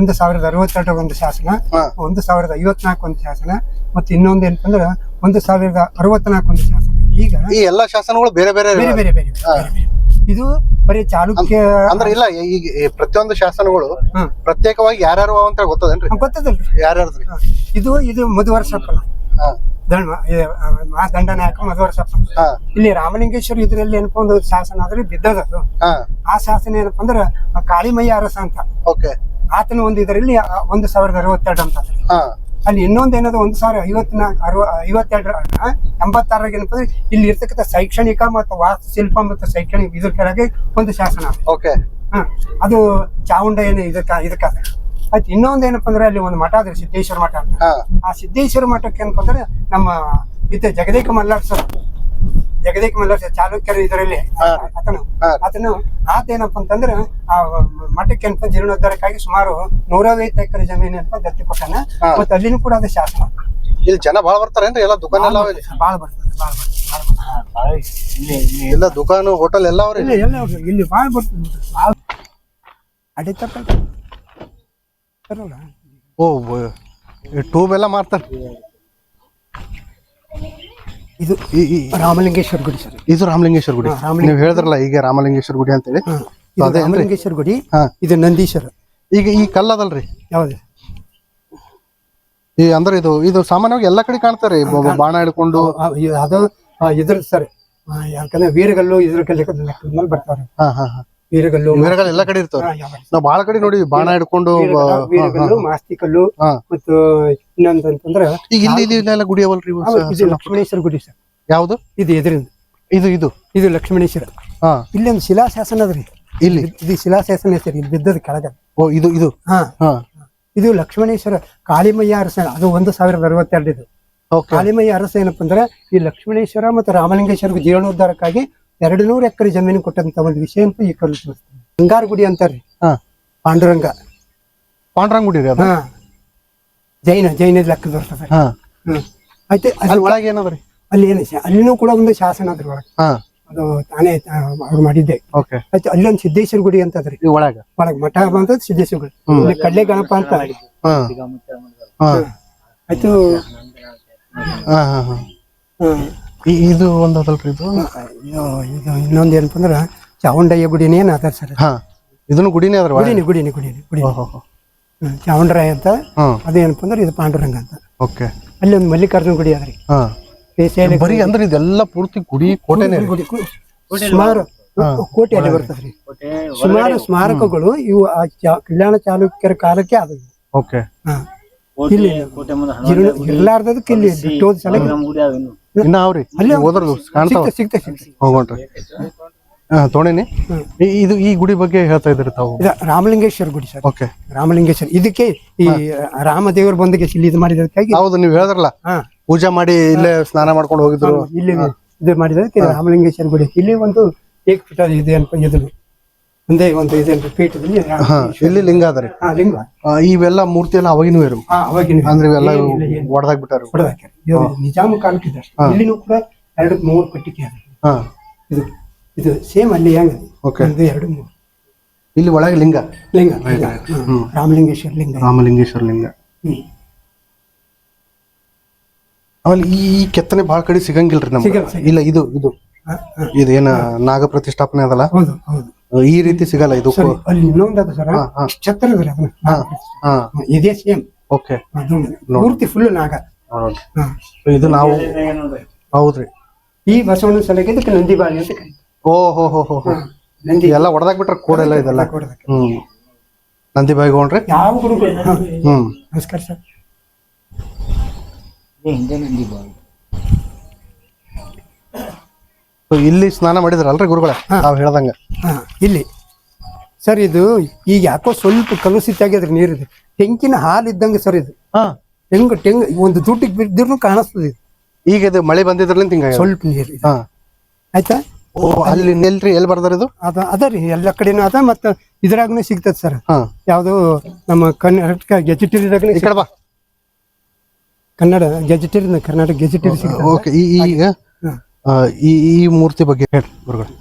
ಒಂದು ಸಾವಿರದ ಅರವತ್ತೆರಡು ಒಂದು ಶಾಸನ. ಒಂದು ಸಾವಿರದ ಐವತ್ನಾಲ್ಕು ಒಂದು ಶಾಸನ ಮತ್ತೆ ಇನ್ನೊಂದು ಏನಪ್ಪ ಅಂದ್ರೆ ಒಂದು ಸಾವಿರದ ಅರವತ್ನಾಲ್ಕು ಒಂದು ಶಾಸನ. ಈಗ ಈ ಎಲ್ಲಾ ಶಾಸನಗಳು ಬೇರೆ ಬೇರೆ ಬೇರೆ ಬೇರೆ ಬೇರೆ. ಇದು ಬರೀ ಚಾಲುಕ್ಯ ಅಂದ್ರೆ ಇಲ್ಲ ಈಗ ಪ್ರತಿಯೊಂದು ಶಾಸನಗಳು ಪ್ರತ್ಯೇಕವಾಗಿ ಯಾರ್ಯಾರು ಅಂತ ಗೊತ್ತದೇನ್ರಿ? ಗೊತ್ತದಲ್ರಿ. ಯಾರ್ಯಾರ್ದ್ರಿ. ಇದು ಇದು ಮಧುವರ್ಷಪ್ಪನ ಮಹಾ ದಂಡನಾಯಕ ಮಧುವರ್ಷಪ್ಪನ ಇಲ್ಲಿ ರಾಮಲಿಂಗೇಶ್ವರ ಇದ್ರಲ್ಲಿ ಏನಪ್ಪ ಒಂದು ಶಾಸನ ಆದ್ರೆ ಬಿದ್ದದದು ಆ ಶಾಸನ ಏನಪ್ಪ ಅಂದ್ರೆ ಕಾಳಿಮಯ್ಯ ಅರಸ ಅಂತ. ಓಕೆ. ಆತನ ಒಂದು ಇದರಲ್ಲಿ ಒಂದು ಸಾವಿರದ ಅರವತ್ತೆರಡು ಅಂತ. ಅಲ್ಲಿ ಇನ್ನೊಂದು ಏನದು ಒಂದು ಸಾವಿರ ಐವತ್ನ ಅರವ ಐವತ್ತೆರಡರ ಎಂಬತ್ತಾರಾಗ ಏನಪ್ಪ ಅಂದ್ರೆ ಇಲ್ಲಿ ಇರ್ತಕ್ಕಂಥ ಶೈಕ್ಷಣಿಕ ಮತ್ತು ವಾಸ್ತುಶಿಲ್ಪ ಮತ್ತು ಶೈಕ್ಷಣಿಕ ಇದ್ರ ಕೆಳಗೆ ಒಂದು ಶಾಸನ. ಓಕೆ. ಹಾ ಅದು ಚಾವುಂಡ ಏನು ಇದಕ್ಕ ಇದಕ್ಕ ಆಯ್ತು ಇನ್ನೊಂದು ಏನಪ್ಪ ಅಂದ್ರೆ ಅಲ್ಲಿ ಒಂದು ಮಠ ಅದ್ರಿ ಸಿದ್ದೇಶ್ವರ ಮಠ ಆ ಸಿದ್ದೇಶ್ವರ ಮಠಕ್ಕೆ ಏನಪ್ಪ ಅಂದ್ರೆ ನಮ್ಮ ಇದ್ದ ಜಗದೇಕ ಮಲ್ಲಾರ್ ಸರ್ ಜಗದೇಕ ಮಲ್ಲಾರ್ ಸರ್ ಚಾಲುಕ್ಯರ ಇದರಲ್ಲಿ. ಆತನು. ಆತನು ಆತ ಏನಪ್ಪ ಅಂತಂದ್ರೆ ಆ ಮಠಕ್ಕೆ ಏನಪ್ಪ ಜೀರ್ಣೋದ್ಧಾರಕ್ಕಾಗಿ ಸುಮಾರು ನೂರೈವತ್ತು ಎಕರೆ ಜಮೀನು ಅಂತ ದತ್ತಿ ಕೊಟ್ಟಾನ. ಮತ್ತೆ ಅಲ್ಲಿನೂ ಕೂಡ ಅದು ಶಾಸನ. ಇಲ್ಲಿ ಜನ ಬಾಳ ಬರ್ತಾರೇನ್ರಿ ಎಲ್ಲ ದುಕಾನ್ ಎಲ್ಲ ಬಾಳ ಬರ್ತದೆ ಬಾಳ ಬರ್ತದೆ. ಎಲ್ಲ ದುಕಾನು ಹೋಟೆಲ್ ಎಲ್ಲ ಅವ್ರಿ ಇಲ್ಲಿ ಎಲ್ಲ ಇಲ್ಲಿ ಬಾಳ ಬರ್ತದೆ ನೋಡ್ರಿ, ಬಾಳ ಅಡಿ ತಪ್ಪ ಓ ಟ್ಯೂಬ್ ಎಲ್ಲ ಮಾರ್ತಾರ. ಇದು ರಾಮಲಿಂಗೇಶ್ವರ ಗುಡಿ ಸರ್. ಇದು ರಾಮಲಿಂಗೇಶ್ವರ ಗುಡಿ. ನೀವು ಹೇಳಿದ್ರಲ್ಲ ಈಗ ರಾಮಲಿಂಗೇಶ್ವರ ಗುಡಿ ಅಂತೇಳಿ. ರಾಮಲಿಂಗೇಶ್ವರ ಗುಡಿ ಹಾ. ಇದು ನಂದೀಶ್ವರ. ಈಗ ಈ ಕಲ್ಲದಲ್ರಿ ಯಾವ್ದು? ಈ ಅಂದ್ರೆ ಇದು ಇದು ಸಾಮಾನ್ಯವಾಗಿ ಎಲ್ಲಾ ಕಡೆ ಕಾಣ್ತಾರೆ ಬಾಣ ಹಿಡ್ಕೊಂಡು. ಅದು ಇದ್ರ ಸರ್. ಯಾಕಂದ್ರೆ ವೀರಗಲ್ಲು ಇದ್ರ ಕಲ್ಲಿ ಮೇಲೆ ವೀರಗಲ್ಲು ಇವೆರಗಳು ಎಲ್ಲಾ ಕಡೆ ಇರ್ತಾವ. ನಾವ್ ಬಾಳ ಕಡೆ ನೋಡಿ ಬಾಣ ಹಿಡ್ಕೊಂಡು ವೀರಗಲ್ಲು, ವೀರಗಲ್ಲು ಮಾಸ್ತಿಕಲ್ಲು ಹಾ. ಮತ್ತು ಇನ್ನೊಂದಂತಂದ್ರ ಈಗ ಇಲ್ಲಿ ಇಲ್ಲಿ ಇಲ್ಲೆಲ್ಲ ಗುಡಿ ಅವಲ್ರಿ ಇವು ಇದು ಲಕ್ಷ್ಮಣೇಶ್ವರ ಗುಡಿ ಸರ್. ಯಾವ್ದು? ಇದು ಎದುರಿಂದ. ಇದು ಇದು. ಇದು ಲಕ್ಷ್ಮಣೇಶ್ವರ ಹಾ. ಇಲ್ಲಿ ಒಂದು ಶಿಲಾಶಾಸನ ಅದ್ರಿ. ಇಲ್ಲಿ? ಇದು ಶಿಲಾಶಾಸನ ಸರ್ ಇಲ್ಲಿ ಬಿದ್ದದ ಕೆಳಗ ಓ ಇದು ಇದು. ಹಾ. ಹಾ. ಇದು ಲಕ್ಷ್ಮಣೇಶ್ವರ ಕಾಳಿಮಯ್ಯ ಅರಸ ಅದು ಒಂದು ಸಾವಿರದ ಅರವತ್ತೆರಡು ಇದು ಓಕೆ. ಕಾಳಿಮಯ್ಯ ಅರಸ ಏನಪ್ಪ ಅಂದ್ರೆ ಈ ಲಕ್ಷ್ಮಣೇಶ್ವರ ಮತ್ತು ರಾಮಲಿಂಗೇಶ್ವರ ಜೀರ್ಣೋದ್ಧಾರಕ್ಕಾಗಿ ಎರಡು ನೂರು ಎಕರೆ ಜಮೀನು ಕೊಟ್ಟಂತ ಒಂದು ವಿಷಯ ಅಂತ ಈ ಕಲ್ಲು ಬಂಗಾರ ಗುಡಿ ಅಂತಾರೆ. ಹಾ. ಪಾಂಡುರಂಗ. ಪಾಂಡ್ರಂಗ್ ಗುಡಿ ರೀ ಅದು? ಹಾ. ಜೈನ ಜೈನ ಲೆಕ್ಕ ಬರ್ತದೆ. ಹಾ. ಹ್ಮ್. ಆಯ್ತು ಅಲ್ಲಿ ಒಳಗೆ ಏನದ ಏನದ್ರಿ? ಅಲ್ಲಿ ಏನು ಅಲ್ಲಿನೂ ಕೂಡ ಒಂದು ಶಾಸನ ಅದ್ರ ಒಳಗೆ. ಹಾ. ಅದು ತಾನೇ ಅವ್ರು ಮಾಡಿದ್ದೆ. ಓಕೆ. ಅಲ್ಲಿ ಒಂದು ಸಿದ್ದೇಶ್ವರ ಗುಡಿ ಅಂತ ಅದ್ರಿ. ಒಳಗ? ಒಳಗ ಮಠ ಅಂತ ಸಿದ್ದೇಶ್ವರ ಗುಡಿ. ಇಲ್ಲಿ ಕಡ್ಲೆ ಗಣಪ ಅಂತ ಆಯ್ತು. ಹಾ ಹಾ ಹಾ. ಇದು ಒಂದು ಅದಲ್ರಿ ಇದು ಇದು ಇದು ಇನ್ನೊಂದು ಏನಪ್ಪ ಅಂದ್ರೆ ಚಾವುಂಡಯ್ಯ ಗುಡಿನೇ ಏನು ಅದ ಸರ್. ಹಾ ಇದನ್ನು ಗುಡಿನೇ ಅದ್ರ ಗುಡಿನಿ ಗುಡಿನಿ ಗುಡಿನಿ ಗುಡಿ ಹ್ಮ್. ಚಾವುಂಡರಾಯ ಅಂತ ಹ್ಮ್ ಅದೇನಪ್ಪ ಅಂದ್ರೆ ಇದು ಪಾಂಡುರಂಗ ಅಂತ. ಓಕೆ. ಅಲ್ಲಿ ಒಂದು ಮಲ್ಲಿಕಾರ್ಜುನ ಗುಡಿ ಅದ್ರಿ. ಹಾ. ಬೇಸಿಗೆಯಲ್ಲಿ ಬರೀ ಅಂದ್ರೆ ಇದೆಲ್ಲ ಪೂರ್ತಿ ಗುಡಿ ಕೋಟೆನೇ ರೀ. ಗುಡಿ. ಕು- ಸುಮಾರು ಕೋಟೆ ಅಲ್ಲಿ ಬರ್ತದ್ರಿ. ಸುಮಾರು ಸ್ಮಾರಕಗಳು ಇವು ಆ ಚಾ- ಕಲ್ಯಾಣ ಚಾಲುಕ್ಯರ ಕಾಲಕ್ಕೆ ಅದು. ಓಕೆ. ಹಾ. ಇಲ್ಲಿ ಜೀರ್ಣ- ಇಲ್ಲಿ ಬಿಟ್ಟೋದ್ ಸಲ ಇನ್ನ ಅವ್ರಿ ಅಲ್ಲಿ ಹೋದ್ರ ಕಾಣ್ತಾವ. ಸಿಗ್ತ ಸಿಗ್ತ ಹೋಗೋಣ್ರಿ. ಹಾ ಇದು ಈ ಗುಡಿ ಬಗ್ಗೆ ಹೇಳ್ತಾ ಇದ್ರಿ ತಾವು. ಇದು ರಾಮಲಿಂಗೇಶ್ವರ ಗುಡಿ ಸರ್. ಓಕೆ. ರಾಮಲಿಂಗೇಶ್ವರ. ಇದಕ್ಕೆ ಈ ರಾಮದೇವರು ಬಂದಕ್ಕೆ ಇಲ್ಲಿ ಇದು ಮಾಡಿದಕ್ಕಾಗಿ ಹೌದು ನೀವು ಹೇಳಿದ್ರಲ್ಲ. ಪೂಜೆ ಮಾಡಿ ಇಲ್ಲೇ ಸ್ನಾನ ಮಾಡ್ಕೊಂಡು ಹೋಗಿದ್ರು. ಇಲ್ಲಿ ಇದು ಮಾಡಿದಕ್ಕೆ ರಾಮಲಿಂಗೇಶ್ವರ ಗುಡಿ. ಇಲ್ಲಿ ಒಂದು ಏಕಪೀಠ ಇದೆ ಅನ್ಕೊಂಡಿದ್ರು ಒಂದೇ ಒಂದು ಇದೆ ಅನ್ಪ ಪೀಠದಲ್ಲಿ ಹಾ ಇಲ್ಲಿ ಲಿಂಗ ಅದರಿ ಹಾ, ಲಿಂಗ. ಆ, ಇವೆಲ್ಲ ಮೂರ್ತಿ ಎಲ್ಲ ಅವಾಗಿನೂ ಇರು. ಹಾ ಅವಾಗಿನ ಅಂದ್ರೆ ಇವೆಲ್ಲ ಒಡೆದಾಗ ಬಿಟ್ಟಾರ ಹೊಡೆದಾಕ್ಯಾರ. ನಿಜಾಮ ಕಾಲಕ್ಕೆ ಇಲ್ಲಿನೂ ಕೂಡ ಎರಡು ಮೂರು ಕಟ್ಟಿಗೆ ಅದ. ಹಾ. ಇದು ಇದು ಸೇಮ್ ಅಲ್ಲಿ ಹೆಂಗ Okay. ಒಂದು ಎರಡು ಮೂರು. ಇಲ್ಲಿ ಒಳಗೆ ಲಿಂಗ. ಲಿಂಗ. ರಾಮಲಿಂಗೇಶ್ವರ ಲಿಂಗ. ರಾಮಲಿಂಗೇಶ್ವರ ಲಿಂಗ. ಹ್ಮ್. ಆಮೇಲೆ ಈ ಈ ಕೆತ್ತನೆ ಬಹಳ ಕಡೆ ಸಿಗಂಗಿಲ್ರಿ ನಮ್ಗೆ. ಸಿಗಲ್ಲ, ಸಿಗಲ್ಲ. ಇಲ್ಲ ಇದು ಇದು. ಇದು ಏನ ಇದೇನ ನಾಗ ಪ್ರತಿಷ್ಠಾಪನೆ ಅದಲ್ಲ? ಹೌದು ಹೌದು. ಈ ರೀತಿ ಸಿಗಲ್ಲ ಇದು ಸರಿ ಅಲ್ಲಿ ಇನ್ನೊಂದು ಅದ ಸರ್? ಹಾ, ಹಾ. ಛತ್ರ ಅದನ್ನ ಹಾ ಹಾ. ಇದೇ ಸೇಮ್ ಓಕೆ. ಅದು ಪೂರ್ತಿ ಫುಲ್ ನಾಗ. ನೋಡೋಣ ಹಾ. ಇದು ನಾವು ಹೌದ್ರಿ. ಈ ಬಸವಣ್ಣ ಸಲಕ್ಕೆ ಇದಕ್ಕೆ ನಂದಿ ಬಾಯಿ ಅಂತ ಕರೀತಾರೆ. ಓ ಹೋ ಹೋ ಹೋ ಹೋ. ನಂದಿ ಎಲ್ಲ ಹೊಡೆದಾಕ್ ಬಿಟ್ರೆ ಕೂಡೆಲ್ಲ ಇದೆಲ್ಲ. ಕೊಡೋದಕ್ಕೆ. ಹ್ಮ್. ನಂದಿ ಬಾಯಿಗೊಂಡ್ರಿ ಯಾವ ಗುರುಗಳು ಹಾ. ಹ್ಮ್. ನಮಸ್ಕಾರ ಸರ್. So, ಇಲ್ಲಿ ಸ್ನಾನ ಮಾಡಿದ್ರಲ್ರಿ ಗುರುಗಳ? ನಾವು ಹೇಳ್ದಂಗೆ. ಹಾ ಇಲ್ಲಿ. ಸರ್ ಇದು ಈಗ ಯಾಕೋ ಸ್ವಲ್ಪ ಕಲುಷಿತ ಆಗ್ಯದ್ರಿ ನೀರಿದು. ಟೆಂಕಿನ ಹಾಲು ಇದ್ದಂಗೆ ಸರ್ ಇದು. ಹಾ. ಹೆಂಗ್ ಟೆಂಗ್ ಒಂದು ದುಡ್ಡಿಗೆ ಬಿದ್ದಿರ್ನು ಕಾಣಿಸ್ತದೆ ಇದು. ಈಗ ಇದು ಮಳೆ ಬಂದಿದ್ರಲ್ಲ ಹಿಂಗ ಸ್ವಲ್ಪ ನೀರು ಇದು. ಹಾ. ಆಯ್ತಾ? ಓ ಅಲ್ಲಿ ನೆಲ್ರಿ ಎಲ್ಲಿ ಬರ್ದಾರ ಇದು? ಅದ ಅದ ರೀ ಎಲ್ಲ ಕಡೆನೂ ಅದ ಮತ್ತ ಇದ್ರಾಗನೇ ಸಿಗ್ತದೆ ಸರ್. ಹಾ. ಯಾವುದು ನಮ್ಮ ಕರ್ನಾಟಕ ಗೆಜೆಟರಿದಾಗನೇ ಈ ಕಡೆ ಬಾ. ಕನ್ನಡ ಗೆಜೆಟರಿ ಕರ್ನಾಟಕ ಗೆಜೆಟರಿ ಸಿಗ್ತದೆ. ಓಕೆ ಈ ಈಗ. ಆ, ಈ ಈ ಮೂರ್ತಿ ಬಗ್ಗೆ ಹೇಳಿ ಗುರುಗಳು.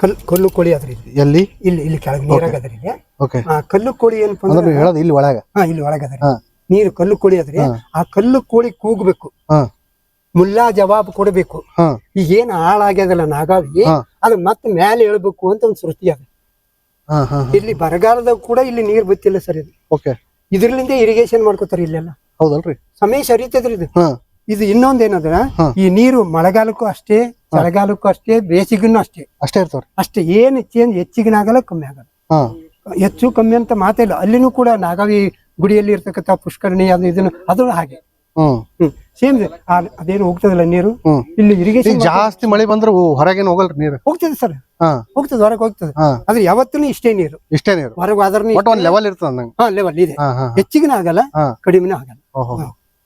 ಕಲ್ಲು ಕಲ್ಲು ಕೋಳಿ ಅದ್ರಿ ಎಲ್ಲಿ? ಇಲ್ಲಿ ಇಲ್ಲಿ ಕೆಳಗೆ ನೀರಾಗ ಅದ್ರಿ ಇಲ್ಲಿ ಓಕೆ. ಆ ಕಲ್ಲು ಕೋಳಿ ಏನಪ್ಪ ಅಂದ್ರೆ ಅಂದ್ರೆ ನೀವು ಹೇಳೋದು ಇಲ್ಲಿ ಒಳಗ. ಹಾ ಇಲ್ಲಿ ಒಳಗದ್ರಿ ಹಾ. ನೀರು ಕಲ್ಲು ಕೋಳಿ ಅದ್ರಿ ಆ ಕಲ್ಲು ಕೋಳಿ ಕೂಗ್ಬೇಕು. ಹಾ. ಮುಲ್ಲಾ ಜವಾಬ್ ಕೊಡಬೇಕು. ಹಾ. ಈಗ ಏನ್ ಹಾಳಾಗ್ಯದಲ್ಲ ನಾಗಾವಿ ಹಾ. ಅದು ಮತ್ತೆ ಮೇಲೆ ಹೇಳ್ಬೇಕು ಅಂತ ಒಂದು ಸೃಷ್ಟಿ ಅದ. ಹಾ ಹಾ ಇಲ್ಲಿ ಬರಗಾಲದಾಗ ಕೂಡ ಇಲ್ಲಿ ನೀರ್ ಬತ್ತಿಲ್ಲ ಸರ್ ಇದು. ಓಕೆ. ಇದ್ರಲಿಂದ ಇರಿಗೇಷನ್ ಮಾಡ್ಕೋತಾರ ಇಲ್ಲೆಲ್ಲ. ಹೌದಲ್ರಿ. ಸಮಯ ಸರಿತದ್ರಿ ಇದು. ಹಾ. ಇದು ಇನ್ನೊಂದ್ ಏನಂದ್ರ ಈ ನೀರು ಮಳೆಗಾಲಕ್ಕೂ ಅಷ್ಟೇ ಚಳಿಗಾಲಕ್ಕೂ ಅಷ್ಟೇ ಬೇಸಿಗೆನೂ ಅಷ್ಟೇ. ಅಷ್ಟೇ ಇರ್ತಾವ್ರಿ. ಅಷ್ಟೇ ಏನು ಚೇಂಜ್ ಹೆಚ್ಚಿಗಿನ ಆಗಲ್ಲ ಕಮ್ಮಿ ಆಗಲ್ಲ. ಹೆಚ್ಚು ಕಮ್ಮಿ ಅಂತ ಮಾತಿಲ್ಲ ಅಲ್ಲಿನೂ ಕೂಡ ನಾಗಾವಿ ಗುಡಿಯಲ್ಲಿ ಇರ್ತಕ್ಕಂಥ ಪುಷ್ಕರಣಿ ಅದು ಇದನ್ನು ಅದು ಹಾಗೆ. ಸೇಮ್ ಅದೇನು ಹೋಗ್ತದಲ್ಲ ನೀರು? ಇಲ್ಲಿ ಇರಿಗೇಷನ್ ಜಾಸ್ತಿ ಮಳೆ ಬಂದ್ರೆ ಹೊರಗೇನು ಹೋಗಲ್ರಿ ನೀರು? ಹೋಗ್ತದೆ ಸರ್. ಹೋಗ್ತದೆ ಹೊರಗೆ ಹೋಗ್ತದೆ. ಆದ್ರೆ ಯಾವತ್ತೂ ಇಷ್ಟೇ ನೀರು. ಇಷ್ಟೇ ನೀರು. ಹೊರಗೆ ಆದ್ರೆ ಲೆವೆಲ್ ಇರ್ತದೆ ಲೆವೆಲ್ ಇದೆ. ಹಾ ಹಾ ಹೆಚ್ಚಿಗಿನ ಆಗಲ್ಲ ಕಡಿಮೆ ಕಡಿಮೆನೂ ಆಗಲ್ಲ.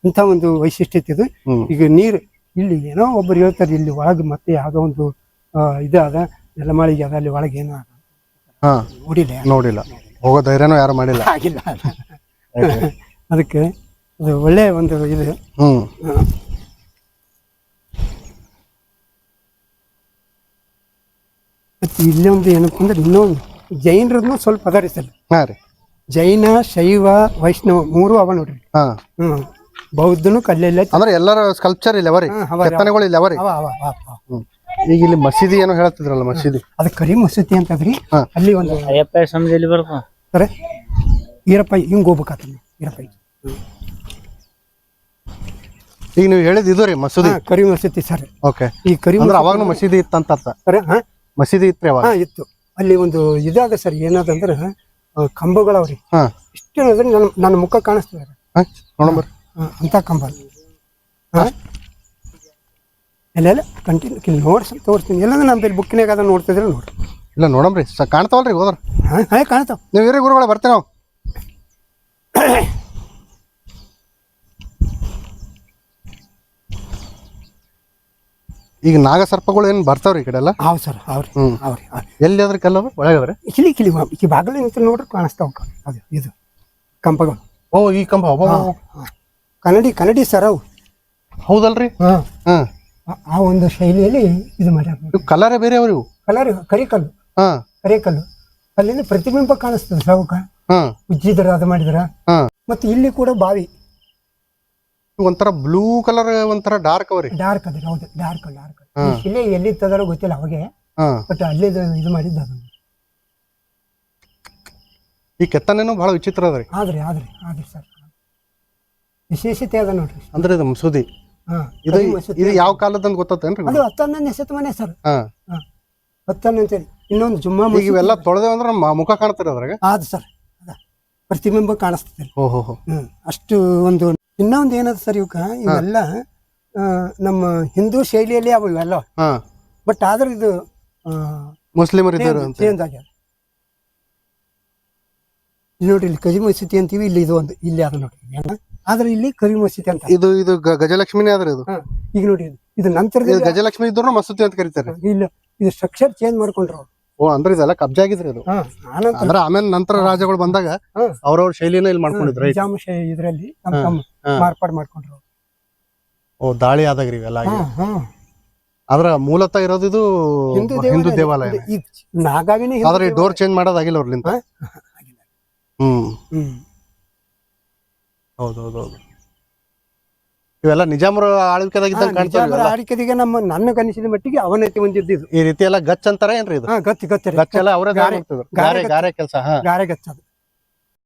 ಇಂಥ ಒಂದು ವೈಶಿಷ್ಟ್ಯತೆ ಇದು. ಈಗ ನೀರು ಇಲ್ಲಿ ಏನೋ ಒಬ್ಬರು ಹೇಳ್ತಾರೆ ಇಲ್ಲಿ ಒಳಗೆ ಮತ್ತೆ ಯಾವುದೋ ಒಂದು ಇದಾದ ಇದು ಅದ ನೆಲಮಾಳಿಗೆ ಅದ ಅಲ್ಲಿ ಒಳಗೆ ಏನೋ ಅದ. ಹಾ. ನೋಡಿಲ್ಲ ನೋಡಿಲ್ಲ. ಹೋಗೋ ಧೈರ್ಯನೂ ಯಾರು ಮಾಡಿಲ್ಲ. ಆಗಿಲ್ಲ. ಅದಕ್ಕೆ ಅದು ಒಳ್ಳೆ ಒಂದು ಇದು. ಹ್ಮ್. ಮತ್ತೆ ಇಲ್ಲಿ ಒಂದು ಏನಪ್ಪ ಅಂದ್ರೆ ಇನ್ನೊಂದು ಜೈನರದ್ದು ಸ್ವಲ್ಪ ಅದ ರೀ ಸರ್ ಹಾ ರೀ. ಜೈನ ಶೈವ ವೈಷ್ಣವ ಮೂರು ಅವ ನೋಡ್ರಿ. ಹಾ. ಹ್ಮ್. ಬೌದ್ಧನು ಕಲ್ಲೆಲ್ಲ ಅಂದ್ರೆ ಎಲ್ಲರ ಸ್ಕಲ್ಪ್ಚರ್ ಇಲ್ಲ ಅವರಿ ಹಾ, ಅವ ರೀ, ಕೆತ್ತನೆಗಳು ಇಲ್ಲ ಅವರಿ ಅವ ಅವ ಅವ ಅವ. ಈಗ ಇಲ್ಲಿ ಮಸೀದಿ ಏನೋ ಹೇಳ್ತಿದ್ರಲ್ಲ ಮಸೀದಿ? ಅದು ಕರಿ ಮಸೀದಿ ಅಂತದ್ರಿ ಹಾ. ಅಲ್ಲಿ ಒಂದು ಅಯ್ಯಪ್ಪ ಸಮಜಲ್ಲಿ ಬರ್ತಾವ ಸರ. ಈರಪ್ಪ ಹಿಂಗ್ ಹೋಗ್ಬೇಕಾತ ಈರಪ್ಪ ಈಗ ನೀವು ಹೇಳಿದ್ ಇದು ರೀ ಮಸೂದಿ. ಹಾ, ಕರಿ ಮಸೂತಿ ಸರ್. ಓಕೆ. ಈ ಕರಿ ಅಂದ್ರೆ ಅವಾಗ್ನು ಮಸೀದಿ ಇತ್ತಂತ ಅರ್ಥ. ಸರ್ ಹಾ. ಮಸೀದಿ ಇತ್ರಿ ಅವಾಗ? ಹಾ ಇತ್ತು. ಅಲ್ಲಿ ಒಂದು ಇದಾದ ಸರ್ ಏನಾದ್ರೆ ಆ, ಕಂಬಗಳವ್ರಿ. ಹಾ. ಇಷ್ಟು ನನ್ನ ನನ್ನ ಮುಖ ಕಾಣಿಸ್ತದೆ ಹಾ, ಅಂತ ಕಂಬ. ಹಾಂ? ಎಲ್ಲ ಕಂಟಿನ್ಯೂ ಇಲ್ಲಿ ನೋಡಿ ತೋರಿಸ್ತೀನಿ. ಎಲ್ಲಂದ್ರೆ ನಮ್ಮ ಬುಕ್ಕಿನಾಗ ಅದನ್ನು ನೋಡ್ತಿದ್ರೆ ನೋಡ್ರಿ ಇಲ್ಲ ನೋಡಮ್ರಿ. ಸ ಕಾಣ್ತಾವಲ್ರಿ ಹೋದ್ರೆ? ಹಾಂ ಹಾಂ ಕಾಣ್ತಾವ. ನೀವು ಇರೋ ಗುರುಗಳ ಬರ್ತೀವಿ ನಾವು. ಈಗ ನಾಗಸರ್ಪಗಳು ಏನು ಬರ್ತಾವ್ರಿ ಈ ಕಡೆ ಎಲ್ಲ? ಹಾವ್ ಸರ್ ಅವ್ರಿ ಹ್ಞೂ ಅವ್ರಿ ಅವ್ರಿ ಎಲ್ಲಿ ಅದ್ರ ಕೆಲವು ಒಳಗಾದ್ರೆ? ಇಲ್ಲಿ ಕಿಲಿ ಈ ಬಾಗಿಲು ನಿಂತು ನೋಡ್ರಿ ಕಾಣಿಸ್ತಾವ ಅದು ಇದು ಕಂಪಗಳು ಓ ಈ ಕಂಬ. ಹಾ. ಕನ್ನಡಿ ಕನ್ನಡಿ ಸರ್ ಅವು. ಹೌದಲ್ರಿ? ಹಾ. ಹಾ. ಆ- ಒಂದು ಶೈಲಿಯಲ್ಲಿ ಇದು ಮಾಡ್ಯಾರ ಕಲರ್ ಇವ್ ಕಲರೇ ಬೇರೆ ಅವ್ರಿ ಇವು. ಕಲರ್ ಕರಿಕಲ್ಲು. ಹಾ. ಕರಿಕಲ್ಲು. ಅಲ್ಲಿಂದ ಪ್ರತಿಬಿಂಬ ಕಾಣಿಸ್ತದೆ ಸಾವುಕ. ಹಾ. ಉಜ್ಜಿದ್ರ ಅದು ಮಾಡಿದ್ರ. ಹಾ. ಮತ್ತೆ ಇಲ್ಲಿ ಕೂಡ ಬಾವಿ. ಒಂಥರ ಬ್ಲೂ ಕಲರ್ ಒಂಥರ ಡಾರ್ಕ್ ಅವ್ರಿ. ಡಾರ್ಕ್ ಅದ ಹೌದು. ಡಾರ್ಕ್ ಡಾರ್ಕ್ ಇಲ್ಲೇ ಎಲ್ಲಿ ತದಾರೋ ಗೊತ್ತಿಲ್ಲ ಅವಾಗೆ. ಹಾ. ಬಟ್ ಅಲ್ಲಿ ಇದು ಮಾಡಿದ್ದ ಅದು. ಈ ಕೆತ್ತನೇನು ಬಹಳ ವಿಚಿತ್ರ ಅದ್ರಿ. ಆದ್ರಿ ಆದ್ರಿ ಆದ್ರಿ ಸರ್. ವಿಶೇಷತೆ ಅದ ನೋಡ್ರಿ. ಅಂದ್ರೆ ಇದು ಮಸೂದಿ. ಹಾ ಇದು ಯಾವ ಕಾಲದಂತ ಗೊತ್ತೇನ್ರಿ ಅದು ಹತ್ತೊಂದನೇ ಶತಮಾನ ಸರ್. ಹಾ. ಹಾ ಹತ್ತೊಂದನೇ ಇನ್ನೊಂದು ಜುಮ್ಮಾ ಈಗ ಇವೆಲ್ಲ ತೊಳೆದೇವ್ ಅಂದ್ರೆ ನಮ್ಮ ಮುಖ ಕಾಣ್ತಾರೆ ಅದ್ರಾಗ? ಆದ ಸರ್ ಅದ. ಪ್ರತಿಬಿಂಬ ಕಾಣಿಸ್ತದೆ. ಓ ಹೋ ಹೋ. ಹ್ಮ್ ಅಷ್ಟು ಒಂದು ಇನ್ನೊಂದು ಏನದ ಸರ್ ಇವಕ್ಕ ಇವೆಲ್ಲ ಆ, ನಮ್ಮ ಹಿಂದೂ ಶೈಲಿಯಲ್ಲಿ ಅವು ಇವೆಲ್ಲ. ಹಾ. ಬಟ್ ಆದ್ರೆ ಇದು ಮುಸ್ಲಿಮರು ಇದ್ದಾರೆ ಅಂತ. ಚೇಂಜ್ ಆಗ್ಯದ. ಇಲ್ಲಿ ನೋಡ್ರಿ ಇಲ್ಲಿ ಕಜಿ ಮಸೀದಿ ಅಂತೀವಿ ಇಲ್ಲಿ ಇದು ಒಂದು ಇಲ್ಲಿ ಅದ ನೋಡ್ರಿ ಏನ? ಆದ್ರೆ ಇಲ್ಲಿ ಕರಿ ಮಸೀದಿ ಅಂತ ಇದು ಇದು ಗ- ಗಜಲಕ್ಷ್ಮಿನೇ ಆದ್ರೆ ಇದು ಹಾ, ಈಗ ನೋಡಿ ಇದು. ಇದು ಇದು ನಂತರದಲ್ಲಿ ಗಜಲಕ್ಷ್ಮಿ ಇದ್ರು ಮಸೂತಿ ಅಂತ ಕರೀತಾರೆ ಇಲ್ಲ ಇದು ಸ್ಟ್ರಕ್ಚರ್ ಚೇಂಜ್ ಮಾಡ್ಕೊಂಡ್ರು ಅವ್ರು. ಓ ಅಂದ್ರೆ ಇದೆಲ್ಲ ಕಬ್ಜಾ ಆಗಿದ್ರಿ ಇದು ಹಾ ಆನಂತರ ಅಂದ್ರೆ ಆಮೇಲೆ ನಂತರ ರಾಜಗಳು ಬಂದಾಗ ಹಾ. ಅವ್ರವ್ರ ಶೈಲಿನ ಇಲ್ಲಿ ಮಾಡ್ಕೊಂಡಿದ್ರು ಇದ್ರಲ್ಲಿ ತಮ್ಮ ಹಾ, ತಮ್ಮ ಹಾ. ಮಾರ್ಪಾಡು ಮಾಡ್ಕೊಂಡ್ರು ಅವ್ರು. ಓ ದಾಳಿ ಆದಾಗ ಇವೆಲ್ಲ ಆಗಿ. ಹಾ ಹಾ ಆದ್ರ ಮೂಲತಃ ಇರೋದು ಇದು ಹಿಂದೂ ದೇವಾಲಯ ಇದು ನಾಗಾವಿನೇ ಹಿಂದೂ ಆದ್ರೆ ಡೋರ್ ಚೇಂಜ್ ಮಾಡೋದಾಗಿಲ್ಲ ಅವ್ರಲಿಂತ ಹಾ? ಹ್ಮ್ ಹ್ಮ್ ಹೌದು ಹೌದು ಹೌದು ಇವೆಲ್ಲ ನಿಜಾಮರ ಆಳ್ವಿಕೆದಾಗ ಇದ್ದಂಗೆ ಕಾಣ್ತಾವೆ ನಿಜಾಮರ ಆಳ್ವಿಕೆದಿಗೆ ನಮ್ಮ ನನ್ನ ಕನಿಸಿದ ಮಟ್ಟಿಗೆ ಅವನತಿ ಹೊಂದಿದ್ದು ಈ ರೀತಿ ಎಲ್ಲ ಗಚ್ ಅಂತಾರ ಏನ್ರಿ ಇದು? ಹಾ ಗತ್ತಿ ಗತ್ತಿ ಎಲ್ಲ ಅವರೇ ಗಾರೆ- ಗಾರೆ ಕೆಲಸ ಹಾ. ಗಾರೆ ಗಚ್ಚ ಅದು